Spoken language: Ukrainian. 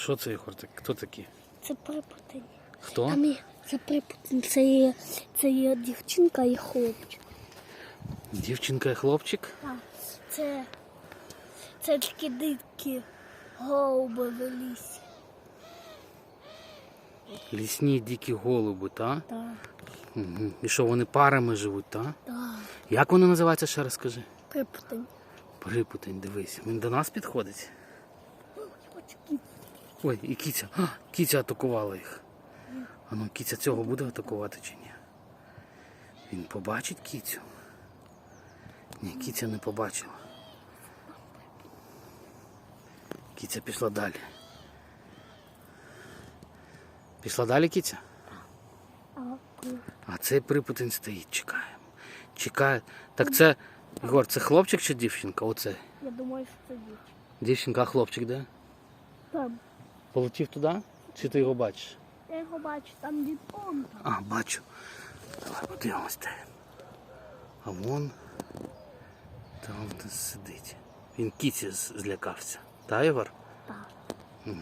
Що це, Ігор? так- Хто такі? Це припутання. Хто? Там є, це припутання. Це є, це є дівчинка і хлопчик. Дівчинка і хлопчик? Так. Це, це такі дикі голуби в лісі. Лісні дикі голуби, та? Так, Угу. І що вони парами живуть, та? так. Як вони називаються, ще раз скажи? Припутання. Припутень, дивись. Він до нас підходить. Ой, і кіця. А, кіця атакувала їх. А ну, кіця цього буде атакувати чи ні? Він побачить кіцю? Ні, кіця не побачила. Кіця пішла далі. Пішла далі кіця? А, цей припутень стоїть, чекаємо. Чекає. Так це, Ігор, це хлопчик чи дівчинка? Оце. Я думаю, що це дівчинка. Дівчинка, а хлопчик де? Там. Полетів туди? Чи ти його бачиш? Я його бачу, там він он. А, бачу. Давай подивимось де. А вон там сидить. Він кіці злякався. Та, Ігор? Так. Угу.